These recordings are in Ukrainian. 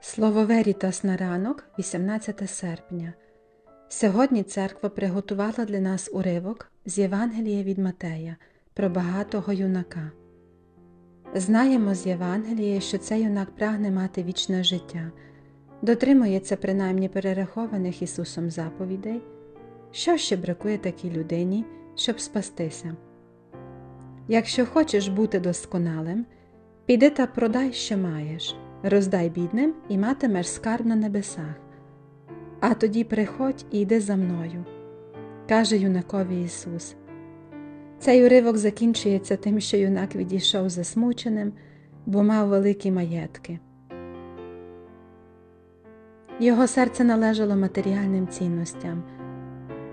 Слово Верітас на ранок, 18 серпня. Сьогодні церква приготувала для нас уривок з Євангелія від Матея про багатого юнака. Знаємо з Євангелія, що цей юнак прагне мати вічне життя, дотримується принаймні перерахованих Ісусом заповідей. Що ще бракує такій людині, щоб спастися? Якщо хочеш бути досконалим, піди та продай, що маєш, роздай бідним і матимеш скарб на небесах. А тоді приходь і йди за мною, каже юнакові Ісус. Цей уривок закінчується тим, що юнак відійшов засмученим, бо мав великі маєтки. Його серце належало матеріальним цінностям,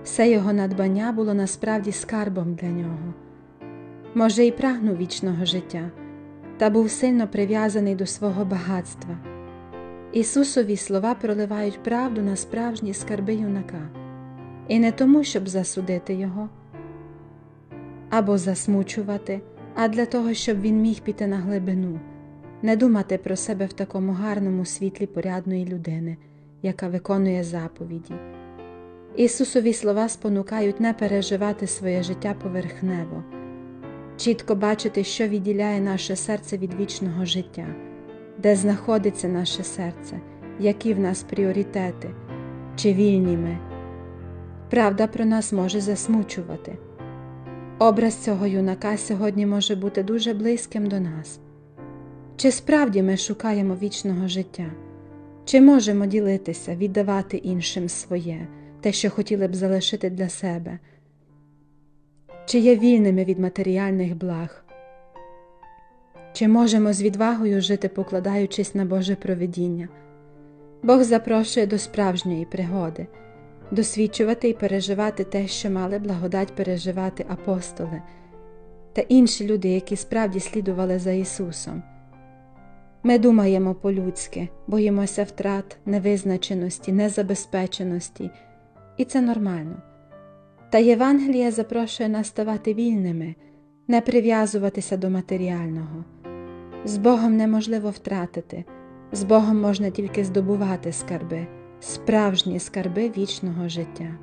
все його надбання було насправді скарбом для нього. Може, і прагнув вічного життя, та був сильно прив'язаний до свого багатства. Ісусові слова проливають правду на справжні скарби юнака, і не тому, щоб засудити його або засмучувати, а для того, щоб він міг піти на глибину, не думати про себе в такому гарному світлі порядної людини, яка виконує заповіді. Ісусові слова спонукають не переживати своє життя поверхнево, чітко бачити, що відділяє наше серце від вічного життя, де знаходиться наше серце, які в нас пріоритети, чи вільні ми. Правда про нас може засмучувати. Образ цього юнака сьогодні може бути дуже близьким до нас. Чи справді ми шукаємо вічного життя, чи можемо ділитися, віддавати іншим своє, те, що хотіли б залишити для себе, чи є вільними від матеріальних благ, чи можемо з відвагою жити, покладаючись на Боже провидіння? Бог запрошує до справжньої пригоди досвідчувати і переживати те, що мали благодать переживати апостоли та інші люди, які справді слідували за Ісусом. Ми думаємо по-людськи, боїмося втрат, невизначеності, незабезпеченості, і це нормально. Та Євангелія запрошує нас ставати вільними, не прив'язуватися до матеріального. З Богом неможливо втратити, з Богом можна тільки здобувати скарби справжні скарби вічного життя.